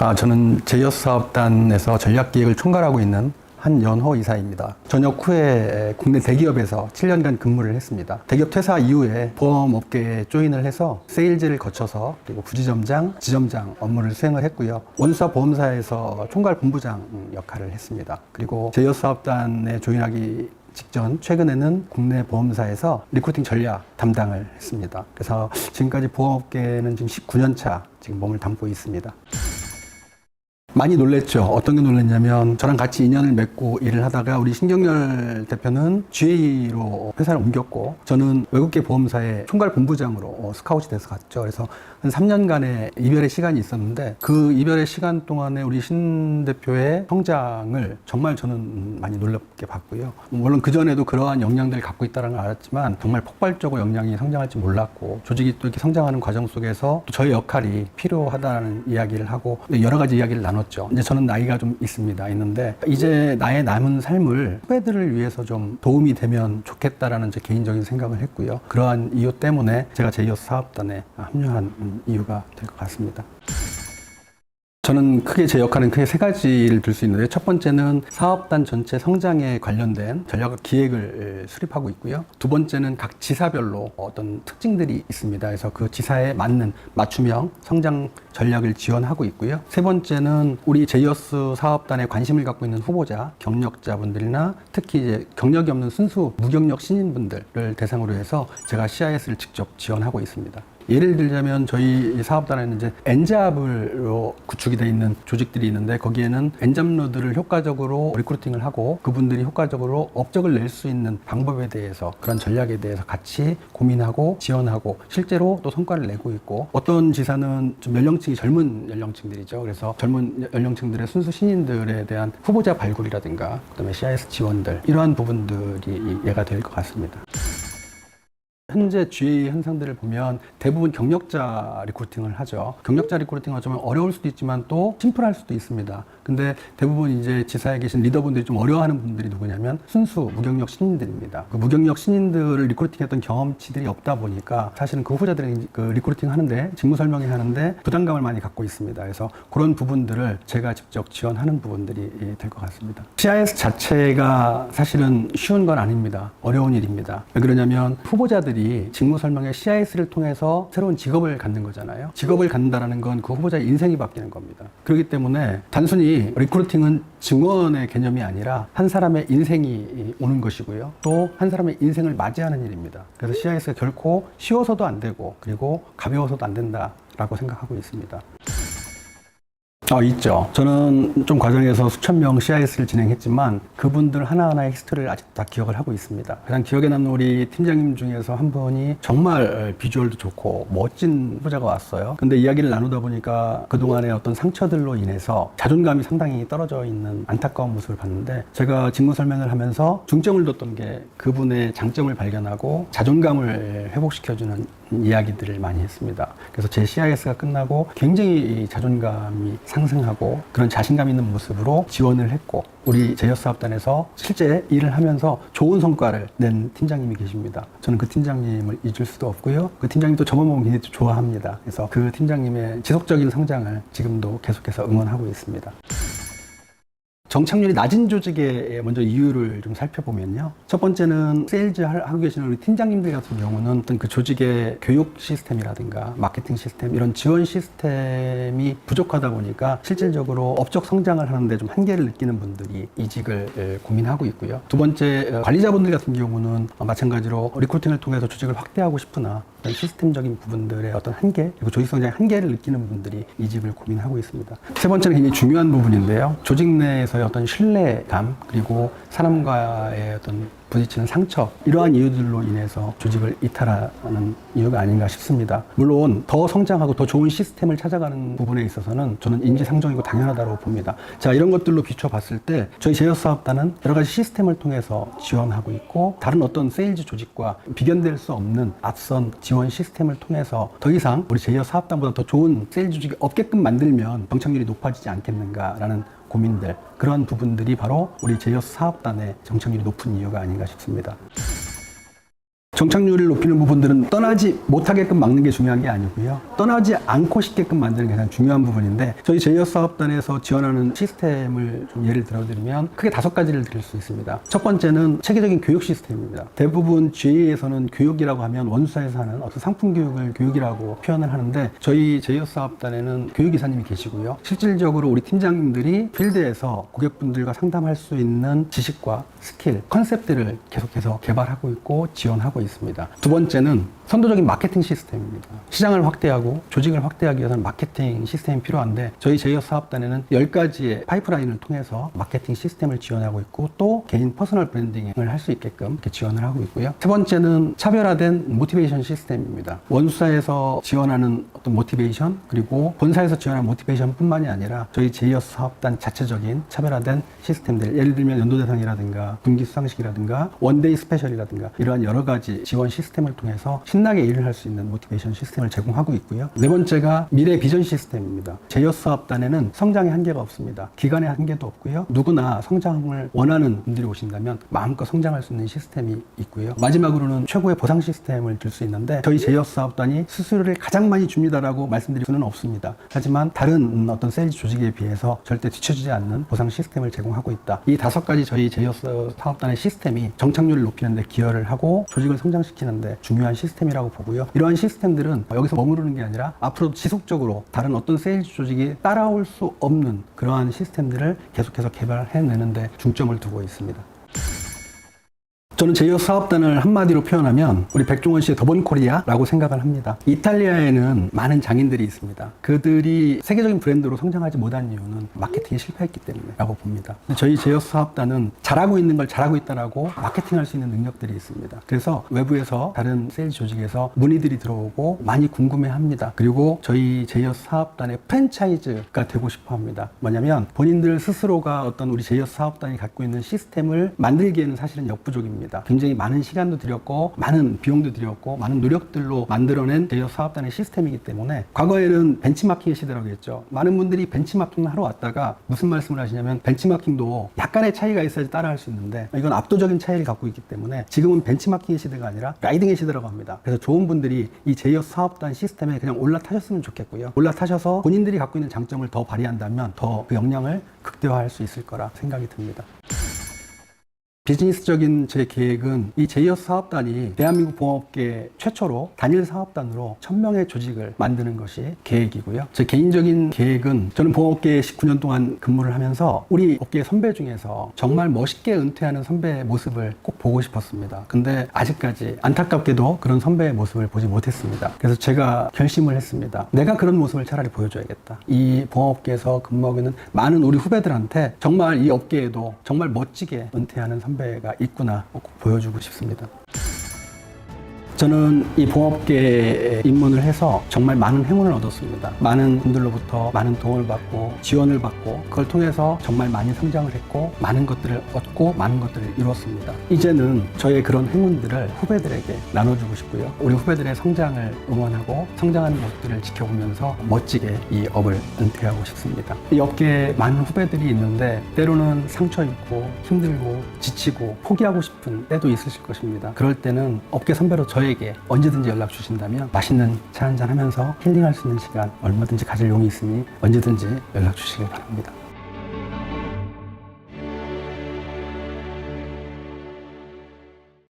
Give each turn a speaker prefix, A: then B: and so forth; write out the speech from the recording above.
A: 아, 저는 제이어스 사업단에서 전략기획을 총괄하고 있는 한연호 이사입니다. 전역 후에 국내 대기업에서 7년간 근무를 했습니다. 대기업 퇴사 이후에 보험업계에 조인을 해서 세일즈를 거쳐서 그리고 부지점장, 지점장 업무를 수행을 했고요. 원수사 보험사에서 총괄 본부장 역할을 했습니다. 그리고 제이어스 사업단에 조인하기 직전 최근에는 국내 보험사에서 리크루팅 전략 담당을 했습니다. 그래서 지금까지 보험업계는 지금 19년 차 지금 몸을 담고 있습니다. 많이 놀랬죠. 어떤 게 놀랬냐면 저랑 같이 인연을 맺고 일을 하다가 우리 신경열 대표는 GA로 회사를 옮겼고 저는 외국계 보험사의 총괄 본부장으로 어, 스카웃이 돼서 갔죠. 그래서 한 3년간의 이별의 시간이 있었는데 그 이별의 시간 동안에 우리 신 대표의 성장을 정말 저는 많이 놀랍게 봤고요. 물론 그전에도 그러한 역량들을 갖고 있다는 걸 알았지만 정말 폭발적으로 역량이 성장할지 몰랐고 조직이 또 이렇게 성장하는 과정 속에서 또 저의 역할이 필요하다는 이야기를 하고 여러 가지 이야기를 나눴 죠. 이제 저는 나이가 좀 있습니다. 있는데 이제 나의 남은 삶을 후배들을 위해서 좀 도움이 되면 좋겠다라는 제 개인적인 생각을 했고요. 그러한 이유 때문에 제가 제이어스 사업단에 합류한 이유가 될 것 같습니다. 저는 크게 제 역할은 크게 세 가지를 들 수 있는데 첫 번째는 사업단 전체 성장에 관련된 전략 기획을 수립하고 있고요. 두 번째는 각 지사별로 어떤 특징들이 있습니다. 그래서 그 지사에 맞는 맞춤형 성장 전략을 지원하고 있고요. 세 번째는 우리 제이어스 사업단에 관심을 갖고 있는 후보자, 경력자분들이나 특히 이제 경력이 없는 순수 무경력 신인분들을 대상으로 해서 제가 CIS를 직접 지원하고 있습니다. 예를 들자면 저희 사업단에는 이제 엔잡으로 구축이 되어 있는 조직들이 있는데 거기에는 엔잡러들을 효과적으로 리크루팅을 하고 그분들이 효과적으로 업적을 낼 수 있는 방법에 대해서 그런 전략에 대해서 같이 고민하고 지원하고 실제로 또 성과를 내고 있고 어떤 지사는 좀 연령층이 젊은 연령층들이죠. 그래서 젊은 연령층들의 순수 신인들에 대한 후보자 발굴이라든가 그다음에 CIS 지원들 이러한 부분들이 예가 될 것 같습니다. 현재 GA 현상들을 보면 대부분 경력자 리크루팅을 하죠. 경력자 리크루팅은 좀 어려울 수도 있지만 또 심플할 수도 있습니다. 근데 대부분 이제 지사에 계신 리더분들이 좀 어려워하는 분들이 누구냐면 순수 무경력 신인들입니다. 그 무경력 신인들을 리크루팅했던 경험치들이 없다 보니까 사실은 그 후보자들이 그 리크루팅 하는데 직무 설명회 하는데 부담감을 많이 갖고 있습니다. 그래서 그런 부분들을 제가 직접 지원하는 부분들이 될 것 같습니다. CIS 자체가 사실은 쉬운 건 아닙니다. 어려운 일입니다. 왜 그러냐면 후보자들이 직무 설명회 CIS를 통해서 새로운 직업을 갖는 거잖아요. 직업을 갖는다라는 건 그 후보자의 인생이 바뀌는 겁니다. 그렇기 때문에 단순히 리크루팅은 증원의 개념이 아니라 한 사람의 인생이 오는 것이고요. 또 한 사람의 인생을 맞이하는 일입니다. 그래서 CIS가 결코 쉬워서도 안 되고 그리고 가벼워서도 안 된다라고 생각하고 있습니다. 어, 있죠. 저는 좀 과정에서 수천 명 CIS를 진행했지만 그분들 하나하나의 히스토리를 아직도 다 기억을 하고 있습니다. 가장 기억에 남는 우리 팀장님 중에서 한 분이 정말 비주얼도 좋고 멋진 후보자가 왔어요. 근데 이야기를 나누다 보니까 그동안의 어떤 상처들로 인해서 자존감이 상당히 떨어져 있는 안타까운 모습을 봤는데 제가 직무 설명을 하면서 중점을 뒀던 게 그분의 장점을 발견하고 자존감을 회복시켜주는 이야기들을 많이 했습니다. 그래서 제 CIS가 끝나고 굉장히 이 자존감이 상승하고 그런 자신감 있는 모습으로 지원을 했고 우리 제이어스 사업단에서 실제 일을 하면서 좋은 성과를 낸 팀장님이 계십니다. 저는 그 팀장님을 잊을 수도 없고요. 그 팀장님도 저만 보면 굉장히 좋아합니다. 그래서 그 팀장님의 지속적인 성장을 지금도 계속해서 응원하고 있습니다. 정착률이 낮은 조직의 먼저 이유를 좀 살펴보면요. 첫 번째는 세일즈 하고 계시는 우리 팀장님들 같은 경우는 어떤 그 조직의 교육 시스템이라든가 마케팅 시스템 이런 지원 시스템이 부족하다 보니까 실질적으로 업적 성장을 하는데 좀 한계를 느끼는 분들이 이직을 예, 고민하고 있고요. 두 번째 어, 관리자분들 같은 경우는 어, 마찬가지로 리크루팅을 통해서 조직을 확대하고 싶으나 시스템적인 부분들의 어떤 한계 그리고 조직 성장의 한계를 느끼는 분들이 이직을 고민하고 있습니다. 세 번째는 굉장히 중요한 부분인데요. 조직 내에서의 어떤 신뢰감 그리고 사람과의 어떤 부딪히는 상처 이러한 이유들로 인해서 조직을 이탈하는 이유가 아닌가 싶습니다. 물론 더 성장하고 더 좋은 시스템을 찾아가는 부분에 있어서는 저는 인지상정이고 당연하다고 봅니다. 자 이런 것들로 비춰봤을 때 저희 제휴 사업단은 여러 가지 시스템을 통해서 지원하고 있고 다른 어떤 세일즈 조직과 비견될 수 없는 앞선 지원 시스템을 통해서 더 이상 우리 제휴 사업단보다 더 좋은 세일즈 조직이 없게끔 만들면 정착률이 높아지지 않겠는가라는 고민들 그런 부분들이 바로 우리 제이어스 사업단의 정착률이 높은 이유가 아닌가 싶습니다. 정착률을 높이는 부분들은 떠나지 못하게끔 막는 게 중요한 게 아니고요. 떠나지 않고 싶게끔 만드는 게 가장 중요한 부분인데 저희 제이어 사업단에서 지원하는 시스템을 좀 예를 들어드리면 크게 다섯 가지를 드릴 수 있습니다. 첫 번째는 체계적인 교육 시스템입니다. 대부분 GA에서는 교육이라고 하면 원수사에서 하는 어떤 상품 교육을 교육이라고 표현을 하는데 저희 제이어 사업단에는 교육이사님이 계시고요. 실질적으로 우리 팀장님들이 필드에서 고객분들과 상담할 수 있는 지식과 스킬, 컨셉들을 계속해서 개발하고 있고 지원하고 있습니다. 두 번째는 선도적인 마케팅 시스템입니다. 시장을 확대하고 조직을 확대하기 위해서는 마케팅 시스템이 필요한데 저희 제이어 사업단에는 10가지의 파이프라인을 통해서 마케팅 시스템을 지원하고 있고 또 개인 퍼스널 브랜딩을 할 수 있게끔 이렇게 지원을 하고 있고요. 세 번째는 차별화된 모티베이션 시스템입니다. 원수사에서 지원하는 어떤 모티베이션 그리고 본사에서 지원하는 모티베이션 뿐만이 아니라 저희 제이어 사업단 자체적인 차별화된 시스템들 예를 들면 연도 대상이라든가 분기 수상식이라든가 원데이 스페셜이라든가 이러한 여러 가지 지원 시스템을 통해서 신 나게 일을 할 수 있는 모티베이션 시스템을 제공하고 있고요. 네 번째가 미래 비전 시스템입니다. 제이어 사업단에는 성장의 한계가 없습니다. 기간의 한계도 없고요. 누구나 성장을 원하는 분들이 오신다면 마음껏 성장할 수 있는 시스템이 있고요. 마지막으로는 최고의 보상 시스템을 들수 있는데 저희 제이어 사업단이 수수료를 가장 많이 줍니다라고 말씀드릴 수는 없습니다. 하지만 다른 어떤 세일즈 조직에 비해서 절대 뒤처지지 않는 보상 시스템을 제공하고 있다. 이 다섯 가지 저희 제이어 사업단의 시스템이 정착률을 높이는 데 기여를 하고 조직을 성장시키는 데 중요한 시스템 이라고 보고요. 이러한 시스템들은 여기서 머무르는 게 아니라 앞으로 지속적으로 다른 어떤 세일즈 조직이 따라올 수 없는 그러한 시스템들을 계속해서 개발해내는데 중점을 두고 있습니다. 저는 제이어 사업단을 한마디로 표현하면 우리 백종원 씨의 더본 코리아라고 생각을 합니다. 이탈리아에는 많은 장인들이 있습니다. 그들이 세계적인 브랜드로 성장하지 못한 이유는 마케팅에 실패했기 때문에라고 봅니다. 저희 제이어 사업단은 잘하고 있는 걸 잘하고 있다라고 마케팅할 수 있는 능력들이 있습니다. 그래서 외부에서 다른 세일 조직에서 문의들이 들어오고 많이 궁금해합니다. 그리고 저희 제이어 사업단의 프랜차이즈가 되고 싶어합니다. 뭐냐면 본인들 스스로가 어떤 우리 제이어 사업단이 갖고 있는 시스템을 만들기에는 사실은 역부족입니다. 굉장히 많은 시간도 들였고 많은 비용도 들였고 많은 노력들로 만들어낸 제이어 사업단의 시스템이기 때문에 과거에는 벤치마킹의 시대라고 했죠. 많은 분들이 벤치마킹을 하러 왔다가 무슨 말씀을 하시냐면 벤치마킹도 약간의 차이가 있어야지 따라할 수 있는데 이건 압도적인 차이를 갖고 있기 때문에 지금은 벤치마킹의 시대가 아니라 라이딩의 시대라고 합니다. 그래서 좋은 분들이 이 제이어 사업단 시스템에 그냥 올라타셨으면 좋겠고요. 올라타셔서 본인들이 갖고 있는 장점을 더 발휘한다면 더 그 역량을 극대화할 수 있을 거라 생각이 듭니다. 비즈니스적인 제 계획은 이 제이어 사업단이 대한민국 봉업계 최초로 단일 사업단으로 1000명의 조직을 만드는 것이 계획이고요. 제 개인적인 계획은 저는 봉업계에 19년 동안 근무를 하면서 우리 업계 선배 중에서 정말 멋있게 은퇴하는 선배의 모습을 꼭 보고 싶었습니다. 근데 아직까지 안타깝게도 그런 선배의 모습을 보지 못했습니다. 그래서 제가 결심을 했습니다. 내가 그런 모습을 차라리 보여줘야겠다. 이 봉업계에서 근무하고 있는 많은 우리 후배들한테 정말 이 업계에도 정말 멋지게 은퇴하는 선배 가 있구나 꼭 보여주고 싶습니다. 저는 이 봉업계에 입문을 해서 정말 많은 행운을 얻었습니다. 많은 분들로부터 많은 도움을 받고 지원을 받고 그걸 통해서 정말 많이 성장을 했고 많은 것들을 얻고 많은 것들을 이뤘습니다. 이제는 저의 그런 행운들을 후배들에게 나눠주고 싶고요. 우리 후배들의 성장을 응원하고 성장하는 모습들을 지켜보면서 멋지게 이 업을 은퇴하고 싶습니다. 이 업계에 많은 후배들이 있는데 때로는 상처 입고 힘들고 지치고 포기하고 싶은 때도 있으실 것입니다. 그럴 때는 업계 선배로 저에게 언제든지 연락 주신다면 맛있는 차 한잔 하면서 힐링할 수 있는 시간 얼마든지 가질 용이 있으니 언제든지 연락 주시길 바랍니다.